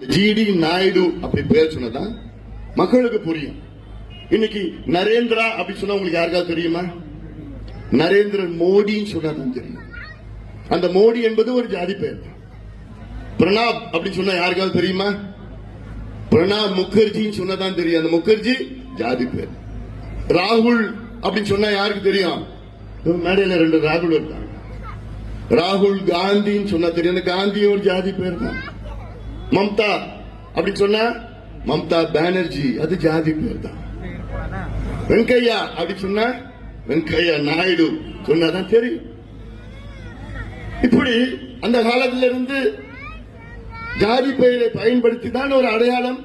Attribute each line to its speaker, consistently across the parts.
Speaker 1: GT Naidu அப்படி பேர் சொன்னதான் மக்களுக்கு புரியும். இன்னைக்கு நரேந்திரா அப்படி சொன்னா உங்களுக்கு யாருக்காவது தெரியுமா? நரேந்திர மோடின்னு சொன்னா தெரியும். அந்த மோடி என்பது ஒரு ஜாதி பெயர் பிரணாப் அப்படின்னு சொன்னா யாருக்காவது தெரியுமா? பிரணாப் முகர்ஜின்னு சொன்னதான் தெரியும். அந்த முகர்ஜி ஜாதி பேர். ராகுல் அப்படின்னு சொன்னா யாருக்கு தெரியும்? மேடையில ரெண்டு ராகுல் இருக்காங்க. ராகுல் காந்தின்னு சொன்னா தெரியும். அந்த காந்தி ஒரு ஜாதி பேர் தான். மம்தா அப்படின்னு சொன்னா மம்தா பானர்ஜி அது ஜாதி பேர் தான் வெங்கையா அப்படி சொன்னா வெங்கையா நாயுடு சொன்னாதான் தெரியும். இப்படி அந்த காலத்துல இருந்து ஜாதி பெயரை பயன்படுத்தி தான் ஒரு அடையாளம்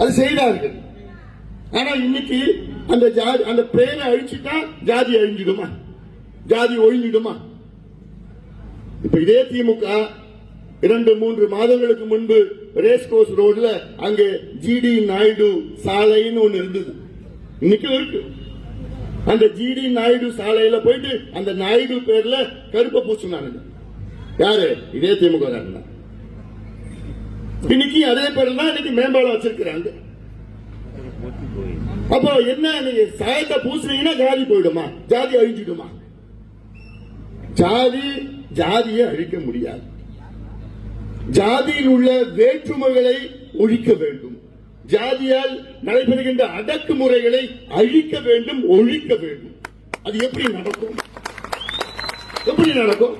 Speaker 1: அது செய்தார்கள். ஆனா இன்னைக்கு அந்த ஜாதி அந்த பெயரை அழிச்சுட்டா ஜாதி அழிஞ்சிடுமா? ஜாதி ஒழிஞ்சிடுமா? இப்ப இதே திமுக இரண்டு மூன்று மாதங்களுக்கு முன்பு ரேஸ் கோர்ஸ் ரோட்ல அங்கே ஜிடி நாயுடு சாலைன்னு ஒண்ணு இருந்தது. இன்னைக்கு இருக்கு. அந்த ஜிடி நாயுடு சாலையில போயிட்டு அந்த நாயுடு பேர்ல கருப்பை பூசினானுங்க. யாரு? இதே திமுக தான். இன்னைக்கு அதே பேர்ல தான் இன்னைக்கு மேம்பாலம் வச்சிருக்கிறாங்க. அப்போ என்ன நீங்க சாயத்தை பூசுனீங்கன்னா ஜாதி போயிடுமா? ஜாதி அழிஞ்சிடுமா? ஜாதி ஜாதியை அழிக்க முடியாது. ஜாதியில் உள்ள வேற்றுமைகளை ஒழிக்க வேண்டும். ஜாதியால் நடைபெறுகின்ற அடக்குமுறைகளை அழிக்க வேண்டும் ஒழிக்க வேண்டும். அது எப்படி நடக்கும்? எப்படி நடக்கும்?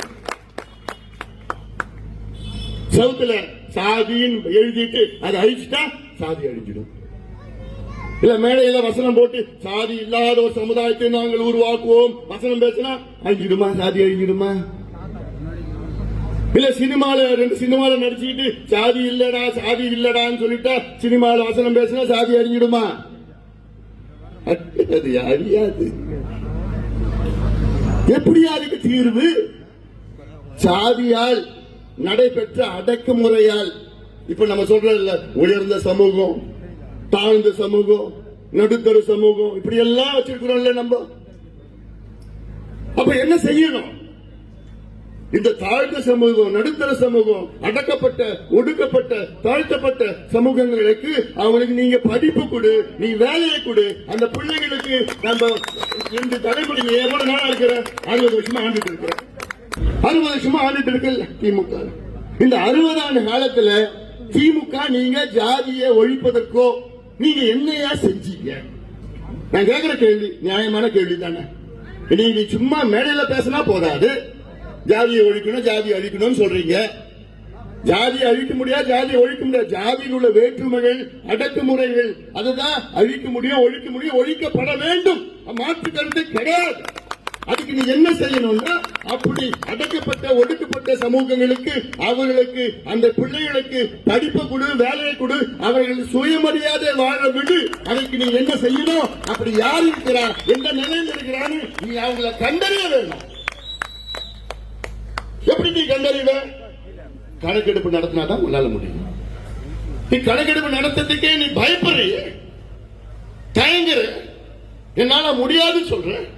Speaker 1: சவுத்துல சாதின்னு எழுதிட்டு அதை அழிச்சிட்டா சாதி அழிஞ்சிடும். இல்ல மேடையில வசனம் போட்டு சாதி இல்லாத ஒரு சமுதாயத்தை நாங்கள் உருவாக்குவோம். வசனம் பேசினா அழிஞ்சிடுமா? சாதி அழிஞ்சிடுமா? இல்ல சினிமால ரெண்டு சினிமால நடிச்சுக்கிட்டு சாதி இல்லடா சாதி இல்லடான்னு சொல்லிட்டா சினிமால வசனம் பேசினா சாதி அறிஞ்சிடுமா? அது அறியாது. எப்படி அதுக்கு தீர்வு? சாதியால் நடைபெற்ற அடக்குமுறையால். இப்ப நம்ம சொல்றதுல உயர்ந்த சமூகம் தாழ்ந்த சமூகம் நடுத்தர சமூகம் இப்படி எல்லாம் வச்சிருக்கிறோம்ல நம்ம. அப்ப என்ன செய்யணும்? இந்த தாழ்ந்த சமூகம் நடுத்தர சமூகம் அடக்கப்பட்ட ஒடுக்கப்பட்ட தாழ்த்தப்பட்ட சமூகங்களுக்கு அவங்களுக்கு நீங்க படிப்பு கொடு நீ வேலையை கொடு. அந்த பிள்ளைகளுக்கு நம்ம ரெண்டு தலைமுறை எவ்வளவு நாளா இருக்கிற? அறுபது வருஷமா ஆண்டுட்டு இருக்கிற. அறுபது வருஷமா ஆண்டுட்டு இருக்கல திமுக. இந்த அறுபது ஆண்டு காலத்துல திமுக நீங்க ஜாதியை ஒழிப்பதற்கோ நீங்க என்னையா செஞ்சீங்க? நான் கேட்கிற கேள்வி நியாயமான கேள்வி தானே நீங்க நீ சும்மா மேடையில பேசினா போதாது. ஜாதியை ஒழிக்கணும் ஜாதியை அழிக்கணும்னு சொல்றீங்க. ஜாதியை அழிக்க முடியாது ஜாதியை ஒழிக்க முடியாது. ஜாதியில் உள்ள வேற்றுமைகள் அடக்குமுறைகள் அதுதான் அழிக்க முடியும் ஒழிக்க முடியும் ஒழிக்கப்பட வேண்டும். மாற்று கருத்து கிடையாது. அதுக்கு நீ என்ன செய்யணும்னா அப்படி அடக்கப்பட்ட ஒடுக்கப்பட்ட சமூகங்களுக்கு அவர்களுக்கு அந்த பிள்ளைகளுக்கு படிப்பு கொடு வேலையை கொடு அவர்கள் சுயமரியாதை வாழ விடு. அதுக்கு நீ என்ன செய்யணும்? அப்படி யார் இருக்கிறா? எந்த நிலையில் இருக்கிறான்னு நீ அவங்களை கண்டறிய வேணும். எப்படி நீ கண்டறிவ? கணக்கெடுப்பு நடத்தினாதான் உன்னால முடியும். நீ கணக்கெடுப்பு நடத்துறதுக்கே நீ பயப்படுற தயங்குற. என்னால முடியாதுன்னு சொல்ற.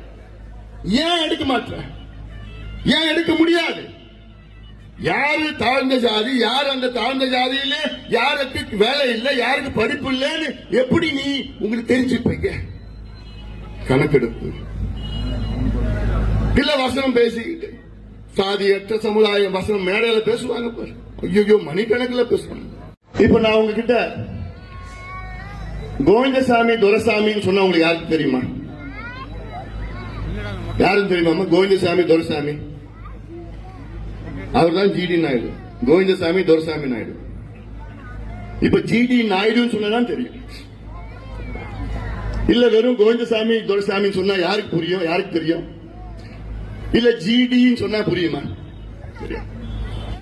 Speaker 1: ஏன் எடுக்க மாட்ட? ஏன் எடுக்க முடியாது? யாரு தாழ்ந்த ஜாதி யார் அந்த தாழ்ந்த ஜாதியில யாருக்கு வேலை இல்லை யாருக்கு படிப்பு இல்லைன்னு எப்படி நீ உங்களுக்கு தெரிஞ்சுப்பீங்க? கணக்கெடுப்பு. இல்ல வசனம் பேசிக்கிட்டு. சாதியற்ற சமுதாயம் வசனம் மேடையில பேசுவாங்க பாரு. ஐயோ மணிக்கணக்கில் பேசுவாங்க. இப்ப நான் உங்ககிட்ட கோவிந்தசாமி துரசாமின்னு சொன்னா உங்களுக்கு யாருக்கு தெரியுமா? யாரும் தெரியுமா? கோவிந்தசாமி துரசாமி. அவர் தான் ஜிடி நாயுடு. கோவிந்தசாமி துரசாமி நாயுடு. இப்ப ஜிடி நாயுடுன்னு சொன்னதான் தெரியும். இல்ல வெறும் கோவிந்தசாமி துரசாமி சொன்னா யாருக்கு புரியும்? யாருக்கு தெரியும்? இல்ல ஜிடின்னு சொன்னா புரியுமா? தெரியும்